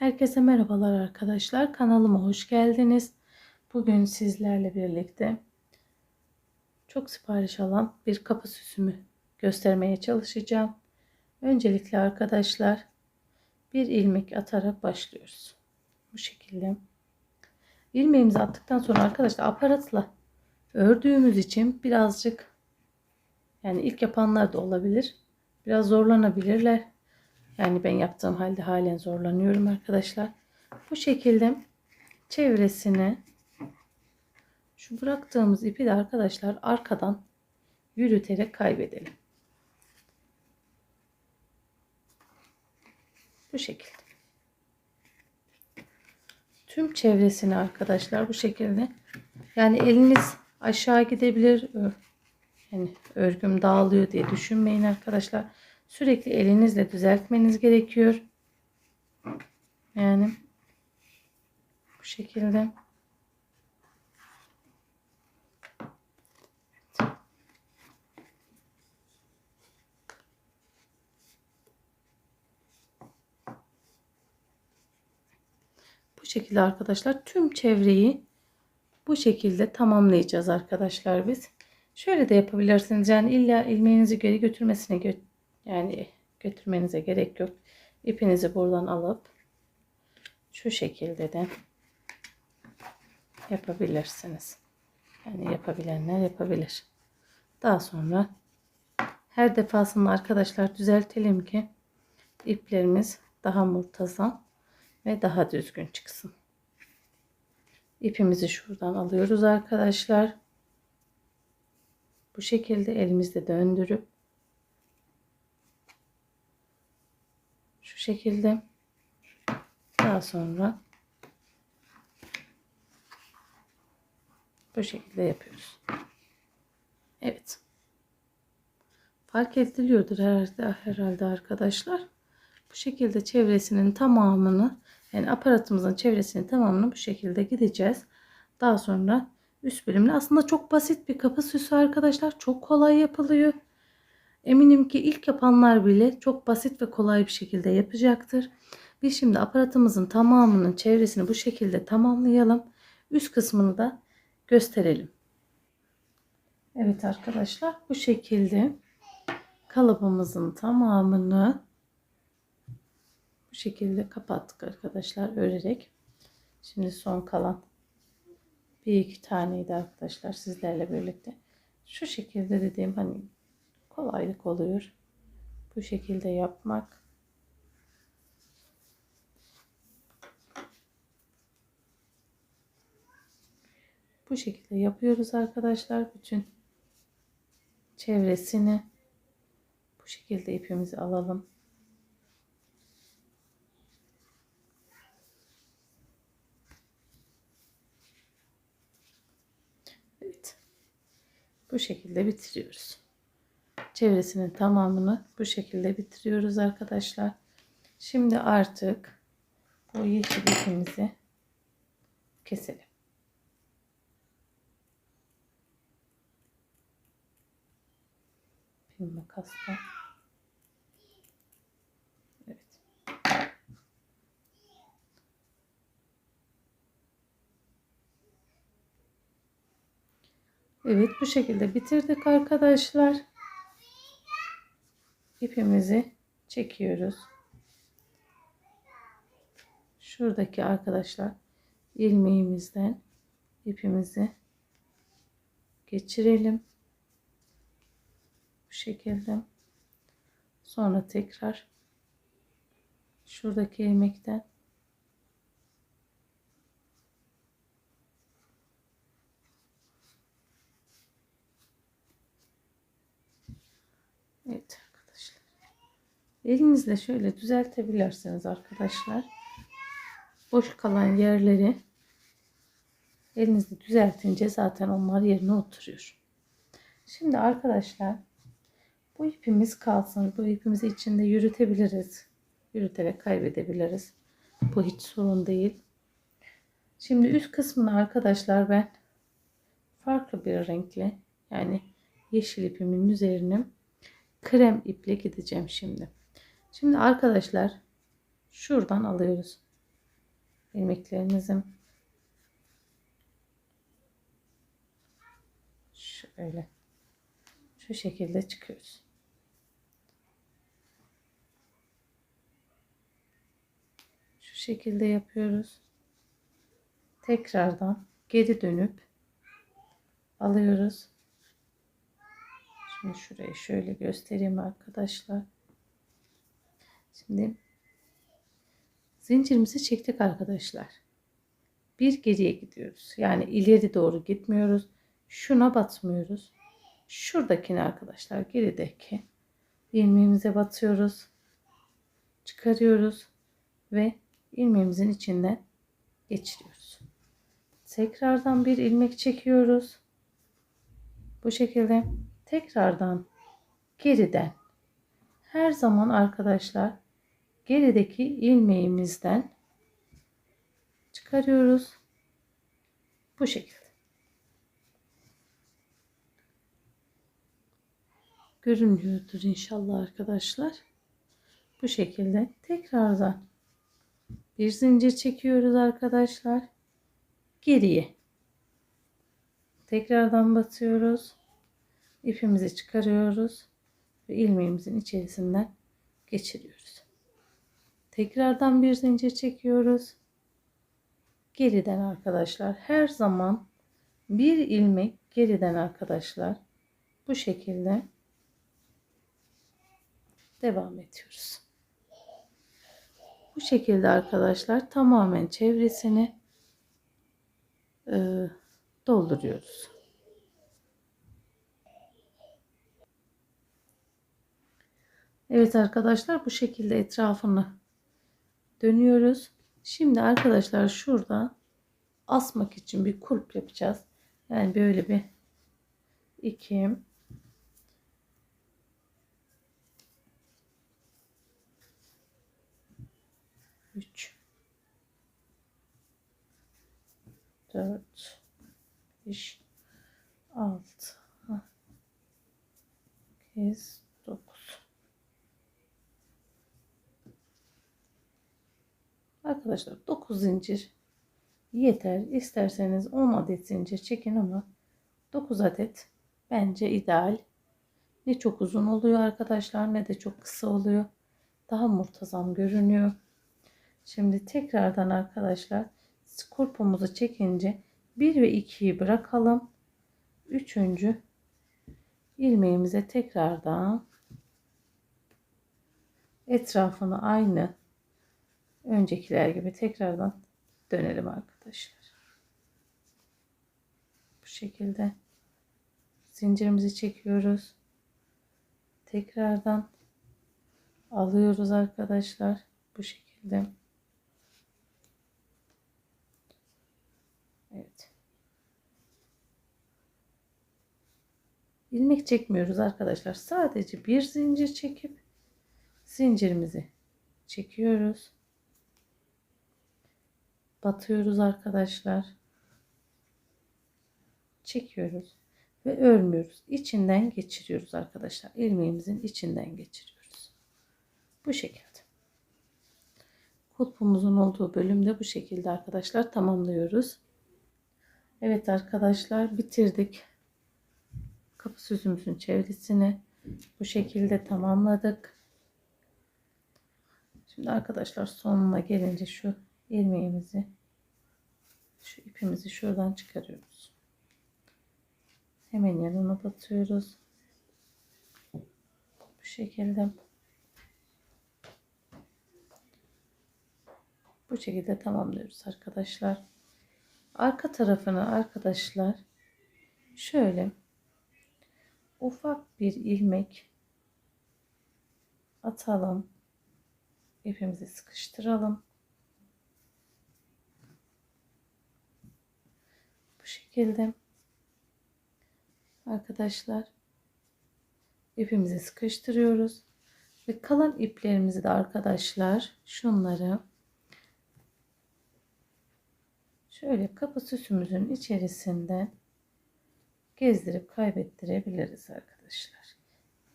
Herkese merhabalar arkadaşlar. Kanalıma hoş geldiniz. Bugün sizlerle birlikte çok sipariş alan bir kapı süsümü göstermeye çalışacağım. Öncelikle arkadaşlar bir ilmek atarak başlıyoruz. Bu şekilde. İlmeğimizi attıktan sonra arkadaşlar aparatla ördüğümüz için birazcık yani ilk yapanlar da olabilir. Biraz zorlanabilirler. Yani ben yaptığım halde halen zorlanıyorum arkadaşlar. Bu şekilde çevresini şu bıraktığımız ipi de arkadaşlar arkadan yürüterek kaybedelim. Bu şekilde. Tüm çevresini arkadaşlar bu şekilde. Yani eliniz aşağı gidebilir. Yani örgüm dağılıyor diye düşünmeyin arkadaşlar. Sürekli elinizle düzeltmeniz gerekiyor. Yani bu şekilde. Bu şekilde arkadaşlar tüm çevreyi bu şekilde tamamlayacağız arkadaşlar biz. Şöyle de yapabilirsiniz. Yani illa ilmeğinizi geri götürmesine gö yani götürmenize gerek yok. İpinizi buradan alıp şu şekilde de yapabilirsiniz. Yani yapabilenler yapabilir. Daha sonra her defasında arkadaşlar düzeltelim ki iplerimiz daha murtazam ve daha düzgün çıksın. İpimizi şuradan alıyoruz arkadaşlar. Bu şekilde elimizde döndürüp şu şekilde daha sonra bu şekilde yapıyoruz. Evet. Fark ediliyordur herhalde, herhalde arkadaşlar. Bu şekilde çevresinin tamamını yani aparatımızın çevresinin tamamını bu şekilde gideceğiz. Daha sonra üst bölümle aslında çok basit bir kapı süsü arkadaşlar. Çok kolay yapılıyor. Eminim ki ilk yapanlar bile çok basit ve kolay bir şekilde yapacaktır. Biz şimdi aparatımızın tamamının çevresini bu şekilde tamamlayalım. Üst kısmını da gösterelim. Evet arkadaşlar bu şekilde kalıbımızın tamamını bu şekilde kapattık arkadaşlar örerek. Şimdi son kalan bir iki taneydi arkadaşlar sizlerle birlikte. Şu şekilde dediğim hani kolaylık oluyor. Bu şekilde yapmak. Bu şekilde yapıyoruz arkadaşlar. Bütün çevresini bu şekilde ipimizi alalım. Evet. Bu şekilde bitiriyoruz. Çevresinin tamamını bu şekilde bitiriyoruz arkadaşlar. Şimdi artık bu yeşil ipimizi keselim. Makasla. Evet. Evet bu şekilde bitirdik arkadaşlar. İpimizi çekiyoruz. Şuradaki arkadaşlar ilmeğimizden ipimizi geçirelim. Bu şekilde. Sonra tekrar şuradaki ilmekten Evet arkadaşlar. Elinizle şöyle düzeltebilirsiniz arkadaşlar. Boş kalan yerleri elinizle düzeltince zaten onlar yerine oturuyor. Şimdi arkadaşlar bu ipimiz kalsın. Bu ipimizi içinde yürütebiliriz. Yürüterek kaybedebiliriz. Bu hiç sorun değil. Şimdi üst kısmını arkadaşlar ben farklı bir renkle yani yeşil ipimin üzerine krem iple gideceğim şimdi. Şimdi arkadaşlar şuradan alıyoruz. ilmeklerimizin şöyle şu şekilde çıkıyoruz. Şu şekilde yapıyoruz. Tekrardan geri dönüp alıyoruz. Şimdi şurayı şöyle göstereyim arkadaşlar. Şimdi zincirimizi çektik arkadaşlar. Bir geriye gidiyoruz. Yani ileri doğru gitmiyoruz. Şuna batmıyoruz. Şuradakini arkadaşlar gerideki ilmeğimize batıyoruz. Çıkarıyoruz ve ilmeğimizin içinden geçiriyoruz. Tekrardan bir ilmek çekiyoruz. Bu şekilde tekrardan geriden her zaman arkadaşlar gerideki ilmeğimizden çıkarıyoruz. Bu şekilde. Görünüyordur inşallah arkadaşlar. Bu şekilde tekrardan bir zincir çekiyoruz arkadaşlar. Geriye. Tekrardan batıyoruz. İpimizi çıkarıyoruz ve ilmeğimizin içerisinden geçiriyoruz. Tekrardan bir zincir çekiyoruz. Geriden arkadaşlar her zaman bir ilmek geriden arkadaşlar bu şekilde devam ediyoruz. Bu şekilde arkadaşlar tamamen çevresini e, dolduruyoruz. Evet arkadaşlar bu şekilde etrafını dönüyoruz. Şimdi arkadaşlar şurada asmak için bir kulp yapacağız. Yani böyle bir iki 3 4 5 6 8 9 Arkadaşlar 9 zincir yeter. İsterseniz 10 adet zincir çekin ama 9 adet bence ideal. Ne çok uzun oluyor arkadaşlar ne de çok kısa oluyor. Daha murtazam görünüyor. Şimdi tekrardan arkadaşlar skorpumuzu çekince 1 ve 2'yi bırakalım. Üçüncü ilmeğimize tekrardan etrafını aynı öncekiler gibi tekrardan dönelim arkadaşlar. Bu şekilde zincirimizi çekiyoruz. Tekrardan alıyoruz arkadaşlar. Bu şekilde. Evet. ilmek çekmiyoruz arkadaşlar. Sadece bir zincir çekip zincirimizi çekiyoruz. Batıyoruz arkadaşlar. Çekiyoruz ve örmüyoruz. İçinden geçiriyoruz arkadaşlar. ilmeğimizin içinden geçiriyoruz. Bu şekilde. Kulpumuzun olduğu bölümde bu şekilde arkadaşlar tamamlıyoruz. Evet arkadaşlar bitirdik. Kapı süsümüzün çevresini bu şekilde tamamladık. Şimdi arkadaşlar sonuna gelince şu ilmeğimizi şu ipimizi şuradan çıkarıyoruz. Hemen yanına batıyoruz. Bu şekilde. Bu şekilde tamamlıyoruz arkadaşlar. Arka tarafını arkadaşlar şöyle ufak bir ilmek atalım. İpimizi sıkıştıralım. Şekilde arkadaşlar ipimizi sıkıştırıyoruz ve kalan iplerimizi de arkadaşlar şunları şöyle kapı süsümüzün içerisinde gezdirip kaybettirebiliriz arkadaşlar.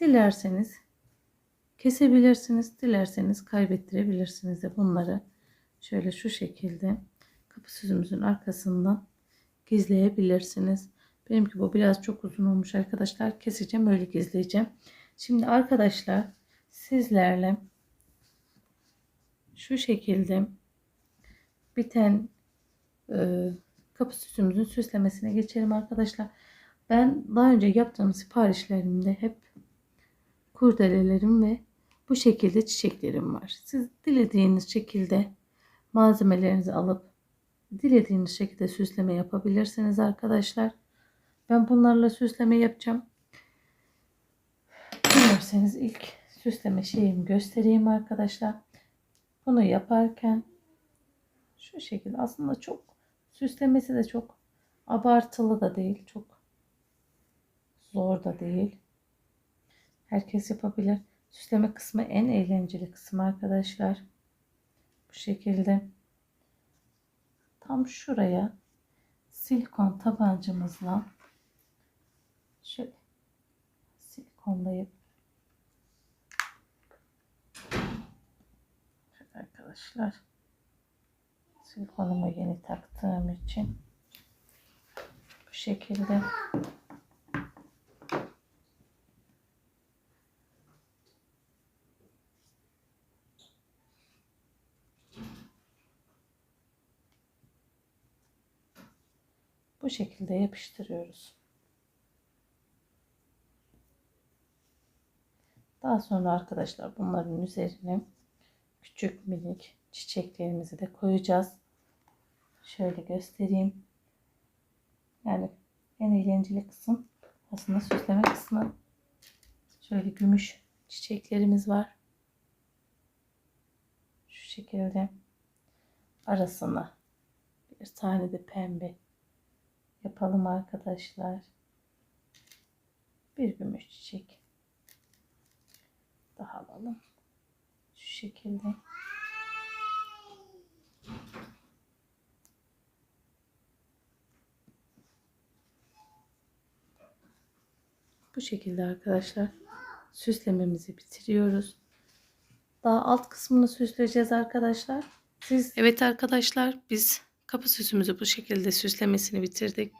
Dilerseniz kesebilirsiniz, dilerseniz kaybettirebilirsiniz de bunları şöyle şu şekilde kapı süsümüzün arkasından gizleyebilirsiniz. Benimki bu biraz çok uzun olmuş arkadaşlar. Keseceğim öyle gizleyeceğim. Şimdi arkadaşlar sizlerle şu şekilde biten e, kapı süsümüzün süslemesine geçelim arkadaşlar. Ben daha önce yaptığım siparişlerimde hep kurdelelerim ve bu şekilde çiçeklerim var. Siz dilediğiniz şekilde malzemelerinizi alıp dilediğiniz şekilde süsleme yapabilirsiniz arkadaşlar. Ben bunlarla süsleme yapacağım. Dilerseniz ilk süsleme şeyimi göstereyim arkadaşlar. Bunu yaparken şu şekilde aslında çok süslemesi de çok abartılı da değil. Çok zor da değil. Herkes yapabilir. Süsleme kısmı en eğlenceli kısmı arkadaşlar. Bu şekilde tam şuraya silikon tabancamızla şöyle silikonlayıp şöyle arkadaşlar silikonumu yeni taktığım için bu şekilde bu şekilde yapıştırıyoruz. Daha sonra arkadaşlar bunların üzerine küçük minik çiçeklerimizi de koyacağız. Şöyle göstereyim. Yani en eğlenceli kısım aslında süsleme kısmı. Şöyle gümüş çiçeklerimiz var. Şu şekilde arasına bir tane de pembe yapalım arkadaşlar. Bir gümüş çiçek daha alalım. Şu şekilde. Bu şekilde arkadaşlar süslememizi bitiriyoruz. Daha alt kısmını süsleyeceğiz arkadaşlar. Siz Evet arkadaşlar biz kapı süsümüzü bu şekilde süslemesini bitirdik.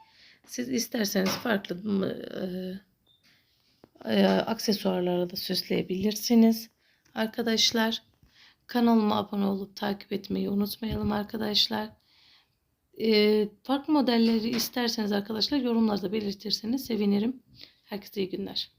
Siz isterseniz farklı e, e, aksesuarlarla da süsleyebilirsiniz. Arkadaşlar kanalıma abone olup takip etmeyi unutmayalım arkadaşlar. E, farklı modelleri isterseniz arkadaşlar yorumlarda belirtirseniz sevinirim. Herkese iyi günler.